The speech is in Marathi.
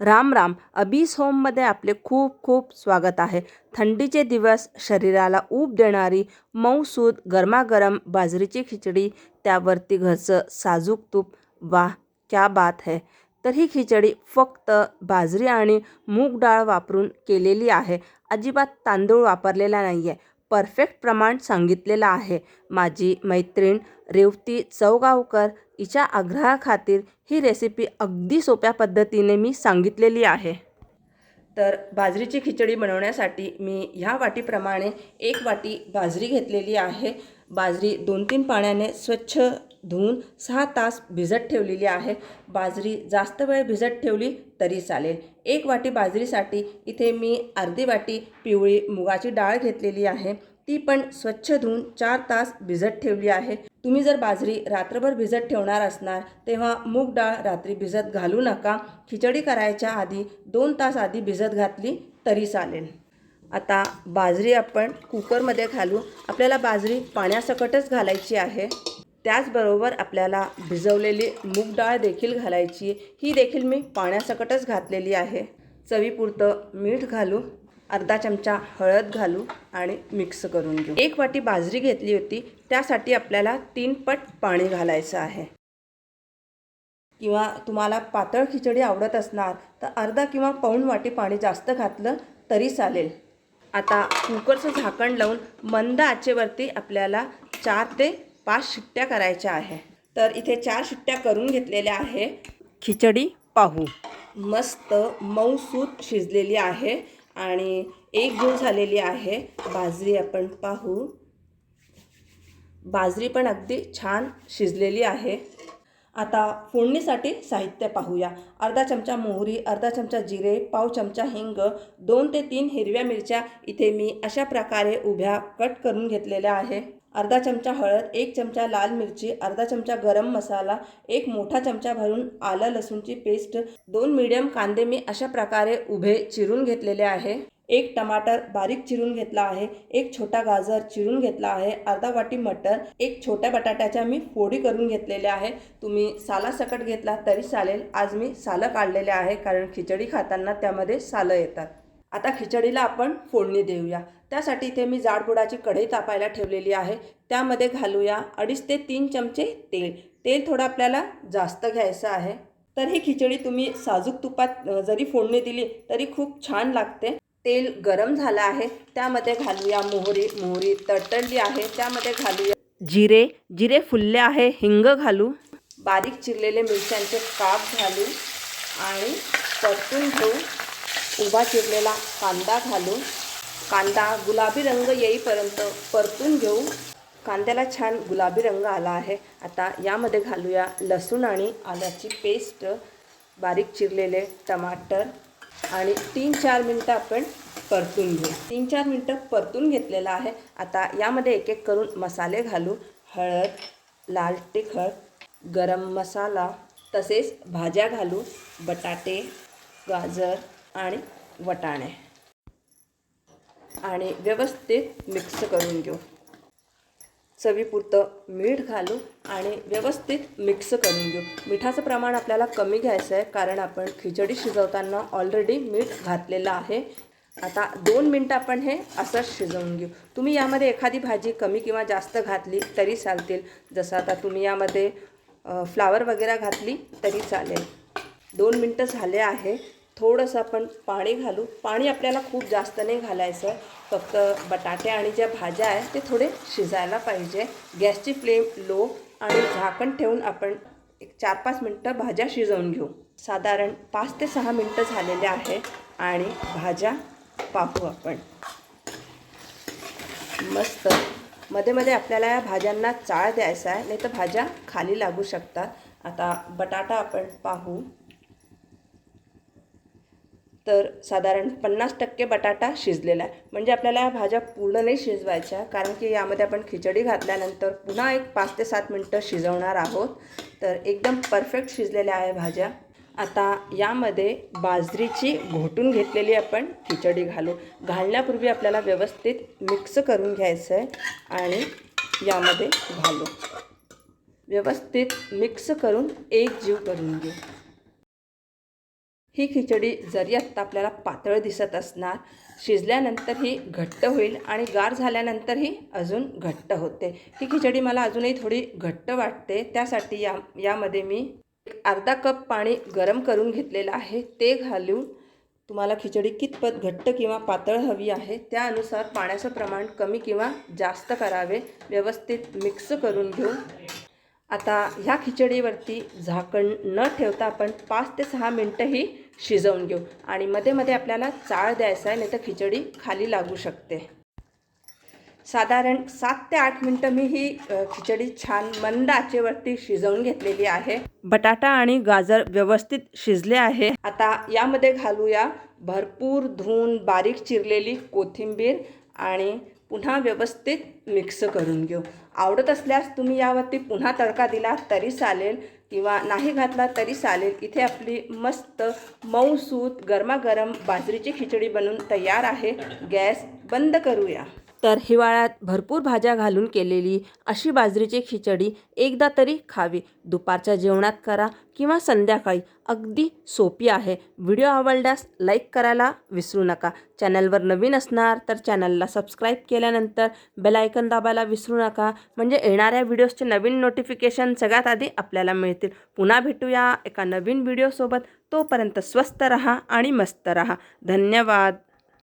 राम राम. अबीस होममध्ये आपले खूप खूप स्वागत आहे. थंडीचे दिवस शरीराला ऊब देणारी मऊसूद गरमागरम बाजरीची खिचडी त्यावरती घरचं साजूक तूप. वा क्या बात है. तर ही खिचडी फक्त बाजरी आणि मूग डाळ वापरून केलेली आहे. अजिबात तांदूळ वापरलेला नाही आहे परफेक्ट प्रमाण सांगितलेलं आहे. माझी मैत्रीण रेवती चौगावकर हिच्या आग्रहाखातीर ही रेसिपी अगदी सोप्या पद्धतीने मी सांगितलेली आहे. तर बाजरीची खिचडी बनवण्यासाठी मी ह्या वाटीप्रमाणे एक वाटी बाजरी घेतलेली आहे. बाजरी दोन तीन पाण्याने स्वच्छ धुवून सहा तास भिजत ठेवलेली आहे. बाजरी जास्त वेळ भिजत ठेवली तरी चालेल. एक वाटी बाजरीसाठी इथे मी अर्धी वाटी पिवळी मुगाची डाळ घेतलेली आहे. ती पण स्वच्छ धुवून चार तास भिजत ठेवली आहे. तुम्ही जर बाजरी रात्रभर भिजत ठेवणार असणार तेव्हा मूग डाळ रात्री भिजत घालू नका. खिचडी करायच्या आधी दोन तास आधी भिजत घातली तरी चालेल. आता बाजरी आपण कुकरमध्ये घालू. आपल्याला बाजरी पाण्यासकटच घालायची आहे. त्याचबरोबर आपल्याला भिजवलेली मूग डाळ देखील घालायची ही देखील मी पाण्यासकटच घातलेली आहे. चवीपुरतं मीठ घालू अर्धा चमचा हळद घालू आणि मिक्स करून घेऊ. एक वाटी बाजरी घेतली होती. त्यासाठी आपल्याला तीन पट पाणी घालायचं आहे. किंवा तुम्हाला पातळ खिचडी आवडत असणार तर अर्धा किंवा पाऊण वाटी पाणी जास्त घातलं तरी चालेल. आता कुकरचं झाकण लावून मंद आचेवरती आपल्याला चार ते पाच शिट्ट्या करायच्या आहे. तर इथे चार शिट्ट्या करून घेतलेल्या आहे. खिचडी पाहू. मस्त मऊसूत शिजलेली आहे आणि एक जीव झालेली आहे. बाजरी आपण पाहू. बाजरी पण अगदी छान शिजलेली आहे. आता फोडणीसाठी साहित्य पाहूया. अर्धा चमचा मोहरी अर्धा चमचा जिरे पाव चमचा हिंग दोन ते तीन हिरव्या मिरच्या इथे मी अशा प्रकारे उभ्या कट करून घेतलेल्या आहे. अर्धा चमचा हळद एक चमचा लाल मिरची अर्धा चमचा गरम मसाला एक मोठा चमचा भरून आलं लसूणची पेस्ट दोन मीडियम कांदे मी अशा प्रकारे उभे चिरून घेतलेले आहे. एक टमाटर बारीक चिरून घेतला आहे एक छोटा गाजर चिरून घेतला आहे अर्धा वाटी मटर एक छोट्या बटाट्याच्या मी फोडी करून घेतलेल्या आहे. तुम्ही साला सकट घेतला तरी चालेल आज मी सालं काढलेले आहे कारण खिचडी खाताना त्यामध्ये सालं येतात. आता खिचडीला आपण फोडणी देऊया. त्यासाठी इथे मी जाडबुडाची कढई तापायला ठेवलेली आहे. त्यामध्ये घालूया अडीच ते तीन चमचे तेल. तेल थोडं आपल्याला जास्त घ्यायचं आहे. तर ही खिचडी तुम्ही साजूक तुपात जरी फोडणी दिली तरी खूप छान लागते. तेल गरम झालं आहे. त्यामध्ये घालूया मोहरी. मोहरी तडतडली आहे. त्यामध्ये घालूया जिरे. जिरे फुलले आहे. हिंग घालू. बारीक चिरलेले मिरच्यांचे काप घालू. आणि परतून घेऊ. उभा चिरलेला कांदा घालू कांदा गुलाबी रंग येईपर्यंत परतून घेऊ. कांद्याला छान गुलाबी रंग आला आहे. आता यामध्ये घालूया लसूण आणि आल्याची पेस्ट. बारीक चिरलेले टमाटर. आणि तीन चार मिनटं आपण परतून घेऊ. तीन चार मिनटं परतून घेतलेलं आहे. आता यामध्ये एक एक करून मसाले घालू. हळद लाल तिखट गरम मसाला तसेच भाज्या घालू. बटाटे गाजर आणि वटाणे. आणि व्यवस्थित मिक्स करून घेऊ. चवीपुरतं मीठ घालू आणि व्यवस्थित मिक्स करून घेऊ. मिठाचं प्रमाण आपल्याला कमी घ्यायचं आहे कारण आपण खिचडी शिजवताना ऑलरेडी मीठ घातलेलं आहे. आता दोन मिनटं आपण हे असंच शिजवून घेऊ. तुम्ही यामध्ये एखादी भाजी कमी किंवा जास्त घातली तरी चालतील. जसं आता तुम्ही यामध्ये फ्लावर वगैरे घातली तरी चालेल. दोन मिनटं झाले आहे. थोडंसं आपण पाणी घालू. पाणी आपल्याला खूप जास्त नाही घालायचं. फक्त बटाटे आणि ज्या भाज्या आहेत ते थोडे शिजायला पाहिजे. गॅसची फ्लेम लो आणि झाकण ठेवून आपण एक चार पाच मिनटं भाज्या शिजवून घेऊ. साधारण पाच ते सहा मिनटं झालेले आहे आणि भाज्या पाहू आपण. मस्त. मध्ये मध्ये आपल्याला या भाज्यांना चाळ द्यायचा आहे नाही तर भाज्या खाली लागू शकतात. आता बटाटा आपण पाहू. तर साधारण पन्नास टक्के बटाटा शिजलेला आहे. म्हणजे आपल्याला या भाज्या पूर्ण नाही शिजवायच्या कारण की यामध्ये आपण खिचडी घातल्यानंतर पुन्हा एक पाच ते सात मिनटं शिजवणार आहोत. तर एकदम परफेक्ट शिजलेल्या आहे भाज्या. आता यामध्ये बाजरीची घोटून घेतलेली आपण खिचडी घालू. घालण्यापूर्वी आपल्याला व्यवस्थित मिक्स करून घ्यायचं आहे आणि यामध्ये घालू. व्यवस्थित मिक्स करून एक जीव करून घेऊ. ही खिचडी जरी आत्ता आपल्याला पातळ दिसत असणार शिजल्यानंतर ही घट्ट होईल आणि गार झाल्यानंतर ही अजून घट्ट होते. ही खिचडी मला अजूनही थोडी घट्ट वाटते. त्यासाठी या यामध्ये मी एक अर्धा कप पाणी गरम करून घेतलेलं आहे. ते घालून तुम्हाला खिचडी कितपत घट्ट किंवा पातळ हवी आहे त्यानुसार पाण्याचं प्रमाण कमी किंवा जास्त करावे. व्यवस्थित मिक्स करून घेऊ. आता ह्या खिचडीवरती झाकण न ठेवता आपण पाच ते सहा मिनटं ही शिजवून घेऊ. आणि मध्ये मध्ये आपल्याला चाळ द्यायचा आहे नाही तर खिचडी खाली लागू शकते. साधारण सात ते आठ मिनटं मी ही खिचडी छान मंद आचेवरती शिजवून घेतलेली आहे. बटाटा आणि गाजर व्यवस्थित शिजले आहे. आता यामध्ये घालूया भरपूर धुवून बारीक चिरलेली कोथिंबीर आणि पुन्हा व्यवस्थित मिक्स करून घेऊ. आवडत असल्यास तुम्ही यावरती पुन्हा तडका दिला तरी चालेल किंवा नाही घातला तरी चालेल. इथे आपली मस्त मऊसूत गरमागरम बाजरीची खिचडी बनून तयार आहे. गॅस बंद करूया. तर हिवाळ्यात भरपूर भाज्या घालून केलेली अशी बाजरीची खिचडी एकदा तरी खावी. दुपारच्या जेवणात करा किंवा संध्याकाळी. अगदी सोपी आहे. व्हिडिओ आवडल्यास लाईक करायला विसरू नका. चॅनलवर नवीन असणार तर चॅनलला सबस्क्राईब केल्यानंतर बेलायकन दाबायला विसरू नका. म्हणजे येणाऱ्या व्हिडिओजचे नवीन नोटिफिकेशन सगळ्यात आधी आपल्याला मिळतील. पुन्हा भेटूया एका नवीन व्हिडिओसोबत. तोपर्यंत स्वस्त रहा आणि मस्त रहा. धन्यवाद.